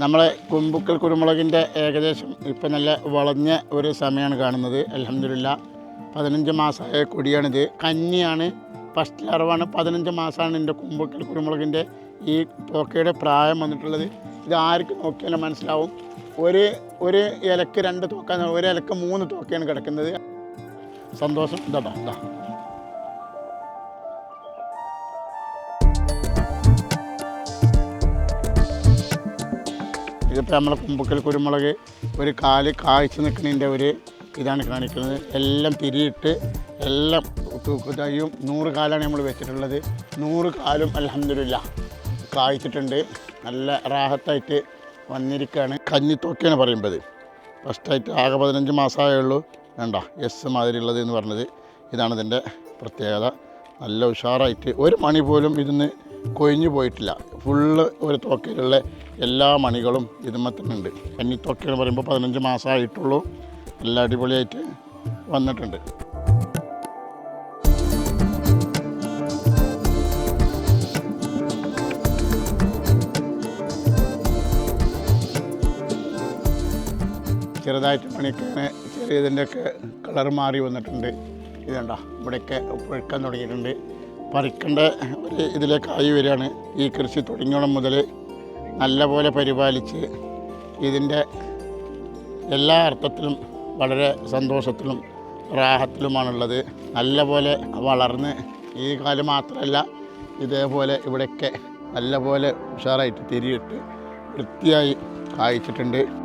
നമ്മളെ കുമ്പുക്കൽ കുരുമുളകിന്റെ ഏകദേശം ഇപ്പം നല്ല വളഞ്ഞ ഒരു സമയമാണ് കാണുന്നത്. അലഹമില്ല പതിനഞ്ച് മാസമായ കൊടിയാണിത്. കന്നിയാണ് ഫസ്റ്റ് അറവാണ് പതിനഞ്ച് മാസമാണ് എന്റെ കുമ്പുക്കൽ കുരുമുളകിന്റെ ഈ തോക്കയുടെ പ്രായം വന്നിട്ടുള്ളത്. ഇത് ആർക്ക് നോക്കിയാലും മനസ്സിലാവും. ഒരു ഒരു ഇലക്ക് രണ്ട് തോക്ക ഒരു ഇലക്ക് മൂന്ന് തോക്കയാണ് കിടക്കുന്നത്. സന്തോഷം. ഇതാ ഇതാ. ഇതിപ്പോൾ നമ്മളെ കുമ്പക്കൽ കുരുമുളക് ഒരു കാൽ കായ്ച്ചു നിൽക്കുന്നതിന്റെ ഒരു ഇതാണ് കാണിക്കുന്നത്. എല്ലാം തിരിയിട്ട് എല്ലാം തൂക്കത്തായും നൂറ് കാലാണ് നമ്മൾ വെച്ചിട്ടുള്ളത്. നൂറ് കാലും അലഹമില്ല കായ്ച്ചിട്ടുണ്ട്. നല്ല റാഹത്തായിട്ട് വന്നിരിക്കുകയാണ്. കഞ്ഞിത്തൊക്കെയാണ് പറയുമ്പോൾ ഫസ്റ്റായിട്ട് ആകെ പതിനഞ്ച് മാസമായേ ഉള്ളൂ വേണ്ട എസ് മാതിരി ഉള്ളത് എന്ന് പറഞ്ഞത്. ഇതാണ് ഇതിന്റെ പ്രത്യേകത. നല്ല ഉഷാറായിട്ട് ഒരു മണി പോലും ഇതിന്ന് കൊഴിഞ്ഞു പോയിട്ടില്ല. ഫുള്ള് ഒരു തോക്കയിലുള്ള എല്ലാ മണികളും ഇതുമ്മ തന്നെ ഉണ്ട്. കന്നിത്തോക്ക എന്ന് പറയുമ്പോൾ പതിനഞ്ച് മാസമായിട്ടുള്ളൂ നല്ല അടിപൊളിയായിട്ട് വന്നിട്ടുണ്ട്. ചെറുതായിട്ട് മണിക്കാണ് ചെറിയതിന്റെയൊക്കെ കളർ മാറി വന്നിട്ടുണ്ട്. ഇതുണ്ട? ഇവിടെയൊക്കെ പഴുക്കാൻ തുടങ്ങിയിട്ടുണ്ട്. പറിക്കേണ്ട ഒരു ഇതിലേക്കായി വരികയാണ്. ഈ കൃഷി തുടങ്ങിയോളം മുതൽ നല്ലപോലെ പരിപാലിച്ച് ഇതിന്റെ എല്ലാ അർത്ഥത്തിലും വളരെ സന്തോഷത്തിലും റാഹത്തിലുമാണുള്ളത്. നല്ലപോലെ വളർന്ന് ഈ കാലം മാത്രമല്ല ഇതേപോലെ ഇവിടെയൊക്കെ നല്ലപോലെ ഉഷാറായിട്ട് തിരിയിട്ട് വൃത്തിയായി കായ്ച്ചിട്ടുണ്ട്.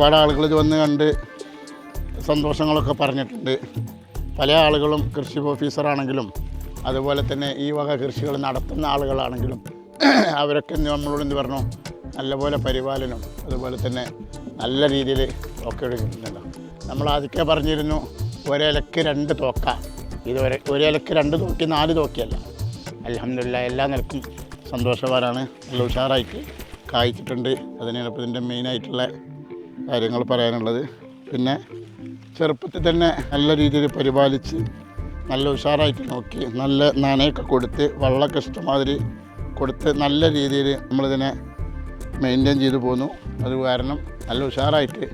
ഒരുപാട് ആളുകൾ ഇത് വന്ന് കണ്ട് സന്തോഷങ്ങളൊക്കെ പറഞ്ഞിട്ടുണ്ട്. പല ആളുകളും കൃഷി ഓഫീസറാണെങ്കിലും അതുപോലെ തന്നെ ഈ വക കൃഷികൾ നടത്തുന്ന ആളുകളാണെങ്കിലും അവരൊക്കെ നമ്മളോട് എന്ത് പറഞ്ഞു? നല്ലപോലെ പരിപാലനം അതുപോലെ തന്നെ നല്ല രീതിയിൽ ഒക്കെ എടുക്കുന്നുണ്ടല്ലോ നമ്മൾ ആദ്യമൊക്കെ പറഞ്ഞിരുന്നു ഒരിലക്ക് രണ്ട് തോക്ക. ഇത് ഒരു ഒരിലക്ക് രണ്ട് തോക്കി നാല് തോക്കിയല്ല. അലഹമില്ല എല്ലാ നിലക്കും സന്തോഷവാനാണ്. നല്ല ഉഷാറായിട്ട് കായ്ച്ചിട്ടുണ്ട്. അതിനാണ് ഇതിന്റെ മെയിനായിട്ടുള്ള കാര്യങ്ങൾ പറയാനുള്ളത്. പിന്നെ ചെറുപ്പത്തിൽ തന്നെ നല്ല രീതിയിൽ പരിപാലിച്ച് നല്ല ഉഷാറായിട്ട് നോക്കി നല്ല നനയൊക്കെ കൊടുത്ത് വെള്ളമൊക്കെ ഇഷ്ടമാതിരി കൊടുത്ത് നല്ല രീതിയിൽ നമ്മളിതിനെ മെയിന്റെയിൻ ചെയ്തു പോന്നു. അത് കാരണം നല്ല ഉഷാറായിട്ട്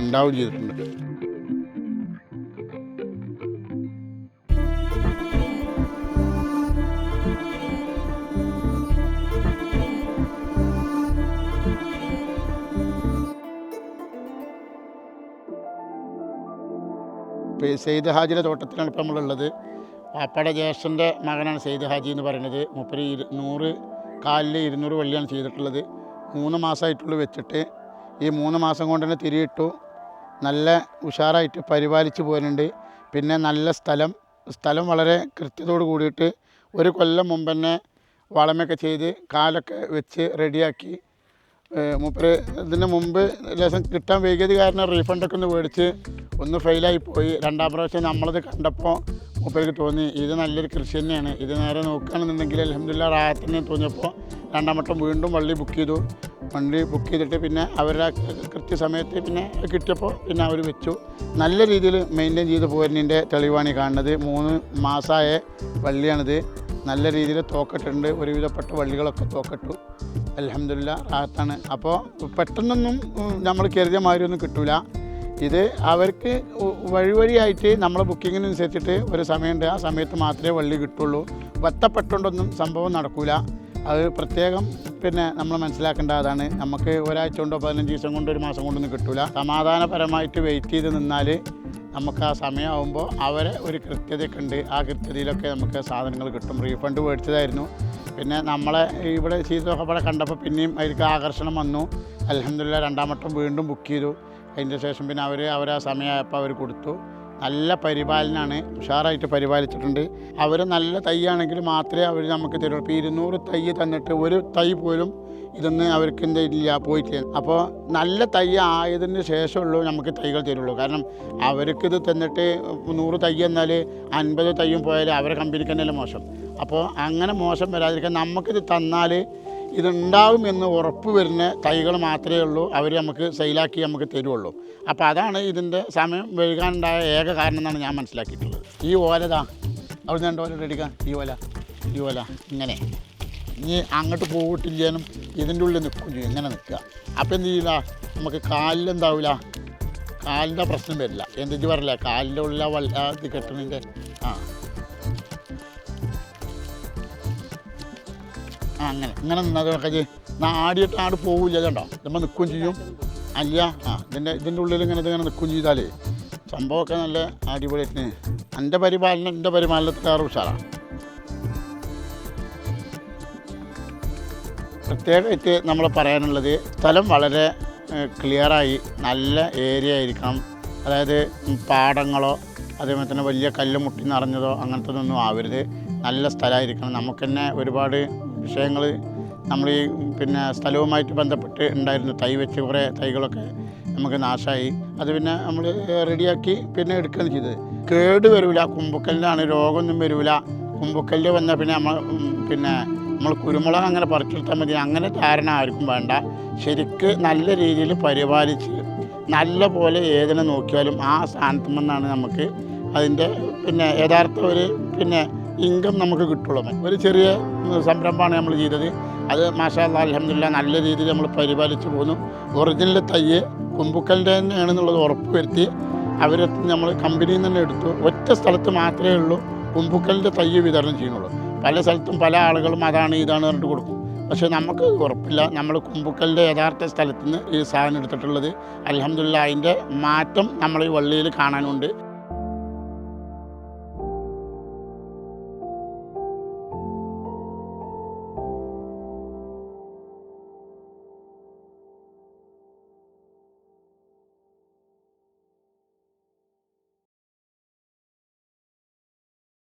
ഉണ്ടാവുകയും ചെയ്തിട്ടുണ്ട്. സെയ്ദ് ഹാജിയുടെ തോട്ടത്തിലാണ് ഇപ്പോൾ നമ്മളുള്ളത്. പാപ്പയുടെ ജ്യേഷ്ഠന്റെ മകനാണ് സെയ്ദ് ഹാജി എന്ന് പറയുന്നത്. മുപ്പര് ഇരു നൂറ് കാലിൽ ഇരുന്നൂറ് വള്ളിയാണ് ചെയ്തിട്ടുള്ളത്. മൂന്ന് മാസമായിട്ടുള്ളൂ വെച്ചിട്ട്. ഈ മൂന്ന് മാസം കൊണ്ട് തന്നെ തിരിയിട്ടു. നല്ല ഉഷാറായിട്ട് പരിപാലിച്ച് പോരുന്നുണ്ട്. പിന്നെ നല്ല സ്ഥലം. സ്ഥലം വളരെ കൃത്യതോട് കൂടിയിട്ട് ഒരു കൊല്ലം മുമ്പ് തന്നെ വളമൊക്കെ ചെയ്ത് കാലൊക്കെ വെച്ച് റെഡിയാക്കി മൂപ്പര് ഇതിന് മുമ്പ് ലേശം കിട്ടാൻ വൈകിയത് കാരണം റീഫണ്ടൊക്കെ ഒന്ന് മേടിച്ച് ഒന്ന് ഫെയിലായി പോയി. രണ്ടാം പ്രാവശ്യം നമ്മളത് കണ്ടപ്പോൾ മൂപ്പർക്ക് തോന്നി ഇത് നല്ലൊരു കൃഷി തന്നെയാണ്. ഇത് നേരെ നോക്കുകയാണെന്നുണ്ടെങ്കിൽ അലഹമില്ല റാഹത്തിന് തോന്നിയപ്പോൾ രണ്ടാം വട്ടം വീണ്ടും വള്ളി ബുക്ക് ചെയ്തു. വണ്ടി ബുക്ക് ചെയ്തിട്ട് പിന്നെ അവരുടെ കൃത്യസമയത്ത് പിന്നെ കിട്ടിയപ്പോൾ പിന്നെ അവർ വെച്ചു. നല്ല രീതിയിൽ മെയിന്റെയിൻ ചെയ്ത് പോരുന്നതിന്റെ തെളിവാണ് കാണുന്നത്. മൂന്ന് മാസമായ വള്ളിയാണിത്. നല്ല രീതിയിൽ തോക്കട്ടുണ്ട്. ഒരുവിധപ്പെട്ട വള്ളികളൊക്കെ തോക്കട്ടു. അലഹമില്ല റാഹത്താണ്. അപ്പോൾ പെട്ടെന്നൊന്നും നമ്മൾ കരുതിയ മാതിരി ഒന്നും കിട്ടൂല. ഇത് അവർക്ക് വഴി വഴിയായിട്ട് നമ്മളെ ബുക്കിങ്ങിനനുസരിച്ചിട്ട് ഒരു സമയമുണ്ട്. ആ സമയത്ത് മാത്രമേ വള്ളി കിട്ടുള്ളൂ. വത്തപ്പെട്ടുകൊണ്ടൊന്നും സംഭവം നടക്കൂല. അത് പ്രത്യേകം പിന്നെ നമ്മൾ മനസ്സിലാക്കേണ്ടതാണ് നമുക്ക് ഒരാഴ്ച കൊണ്ടോ പതിനഞ്ച് ദിവസം കൊണ്ടോ ഒരു മാസം കൊണ്ടൊന്നും കിട്ടൂല. സമാധാനപരമായിട്ട് വെയിറ്റ് ചെയ്ത് നിന്നാൽ നമുക്ക് ആ സമയമാകുമ്പോൾ അവരെ ഒരു കൃത്യതയൊക്കെ ഉണ്ട്. ആ കൃത്യതയിലൊക്കെ നമുക്ക് സാധനങ്ങൾ കിട്ടും. റീഫണ്ട് മേടിച്ചതായിരുന്നു. പിന്നെ നമ്മളെ ഇവിടെ ചെയ്തൊക്കെ കണ്ടപ്പോൾ പിന്നെയും അതിലേക്ക് ആകർഷണം വന്നു. അലഹമില്ല രണ്ടാം വട്ടം വീണ്ടും ബുക്ക് ചെയ്തു. അതിന്റെ ശേഷം പിന്നെ അവർ ആ സമയമായപ്പോൾ അവർ കൊടുത്തു. നല്ല പരിപാലനമാണ് ഉഷാറായിട്ട് പരിപാലിച്ചിട്ടുണ്ട്. അവർ നല്ല തൈയാണെങ്കിൽ മാത്രമേ അവർ നമുക്ക് തരുള്ളൂ. ഇപ്പോൾ ഇരുന്നൂറ് തൈ തന്നിട്ട് ഒരു തൈ പോലും ഇതൊന്നും അവർക്ക് എന്താ ഇല്ല പോയിട്ടില്ല. അപ്പോൾ നല്ല തൈ ആയതിന് ശേഷമുള്ളൂ നമുക്ക് തൈകൾ തരുള്ളൂ. കാരണം അവർക്കിത് തന്നിട്ട് നൂറ് തൈ എന്നാൽ അൻപത് തൈയും പോയാൽ അവരെ കമ്പനിക്ക് തന്നെയല്ലേ മോശം. അപ്പോൾ അങ്ങനെ മോശം വരാതിരിക്കാൻ നമുക്കിത് തന്നാൽ ഇതുണ്ടാവും എന്ന് ഉറപ്പ് വരുന്ന തൈകൾ മാത്രമേ ഉള്ളൂ അവർ നമുക്ക് സെയിലാക്കി നമുക്ക് തരുള്ളൂ അപ്പോൾ അതാണ് ഇതിന്റെ സമയം വൈകാനുണ്ടായ ഏക കാരണം എന്നാണ് ഞാൻ മനസ്സിലാക്കിയിട്ടുള്ളത്. ഈ ഓലതാ അവിടെ രണ്ട് ഓല എടുക്കാം. ഈ ഓല ഈ ഓല ഇങ്ങനെ. ഇനി അങ്ങോട്ട് പോയിട്ടില്ലേനും ഇതിന്റെ ഉള്ളിൽ നിൽക്കും ഇങ്ങനെ നിൽക്കുക അപ്പോൾ എന്ത് ചെയ്യില്ല നമുക്ക് കാലിലെന്താവില്ല കാലിന്റെ പ്രശ്നം വരില്ല. എന്തെന്ന് പറയില്ല കാലിന്റെ ഉള്ളിൽ വല്ലാതെ കെട്ടണതിന്റെ ആ. അങ്ങനെ ഇങ്ങനെ നിന്നതൊക്കെ ആടിയിട്ട് ആട് പോവില്ല കേട്ടോ നമ്മൾ നിൽക്കുകയും ചെയ്യും. അല്ല ആ ഇതിന്റെ ഇതിന്റെ ഉള്ളിൽ ഇങ്ങനെ ഇതിങ്ങനെ നിൽക്കുകയും ചെയ്താലേ സംഭവമൊക്കെ നല്ല അടിപൊളിയായിട്ട് എന്റെ പരിപാലനം എന്റെ പരിപാലനത്തിലേറെ ഉഷാറാണ് പ്രത്യേകമായിട്ട് നമ്മൾ പറയാനുള്ളത് സ്ഥലം വളരെ ക്ലിയറായി നല്ല ഏരിയ ആയിരിക്കണം. അതായത് പാടങ്ങളോ അതേപോലെ തന്നെ വലിയ കല്ല് മുട്ടി നിറഞ്ഞതോ അങ്ങനത്തെ ഒന്നും ആവരുത്. നല്ല സ്ഥലമായിരിക്കണം. നമുക്ക് തന്നെ ഒരുപാട് വിഷയങ്ങൾ നമ്മൾ ഈ പിന്നെ സ്ഥലവുമായിട്ട് ബന്ധപ്പെട്ട് ഉണ്ടായിരുന്നു തൈ വെച്ച് കുറേ തൈകളൊക്കെ നമുക്ക് നാശമായി അത് പിന്നെ നമ്മൾ റെഡിയാക്കി പിന്നെ എടുക്കുകയാണ് ചെയ്തത്. കേട് വരില്ല കുമ്പക്കല്ലാണ് രോഗമൊന്നും വരില്ല കുമ്പക്കല്ല് വന്നാൽ പിന്നെ നമ്മൾ പിന്നെ നമ്മൾ കുരുമുളക് അങ്ങനെ പറിച്ചെടുത്താൽ മതി. അങ്ങനെ ധാരണ ആർക്കും വേണ്ട. ശരിക്ക് നല്ല രീതിയിൽ പരിപാലിച്ച് നല്ല പോലെ ഏതിനെ നോക്കിയാലും ആ സ്ഥാനത്തു നിന്നാണ് നമുക്ക് അതിന്റെ പിന്നെ യഥാർത്ഥ ഒരു പിന്നെ ഇൻകം നമുക്ക് കിട്ടുള്ളൂ. ഒരു ചെറിയ സംരംഭമാണ് നമ്മൾ ചെയ്തത്. അത് മാഷാ അലഹമില്ല നല്ല രീതിയിൽ നമ്മൾ പരിപാലിച്ച് പോന്നു. ഒറിജിനൽ തയ്യ് കുമ്പുക്കലിന്റെ തന്നെയാണെന്നുള്ളത് ഉറപ്പ് വരുത്തി അവരെ നമ്മൾ കമ്പനിയിൽ നിന്ന് തന്നെ എടുത്തു. ഒറ്റ സ്ഥലത്ത് മാത്രമേ ഉള്ളൂ കുമ്പുക്കലിന്റെ തയ്യ് വിതരണം ചെയ്യുന്നുള്ളൂ. പല സ്ഥലത്തും പല ആളുകളും അതാണ് ഇതാണ് പറഞ്ഞിട്ട് കൊടുക്കും. പക്ഷേ നമുക്ക് ഉറപ്പില്ല. നമ്മൾ കുമ്പുക്കലിന്റെ യഥാർത്ഥ സ്ഥലത്ത് നിന്ന് ഈ സാധനം എടുത്തിട്ടുള്ളത്. അലഹമില്ല അതിന്റെ മാറ്റം നമ്മൾ ഈ വള്ളിയിൽ കാണാനുണ്ട്.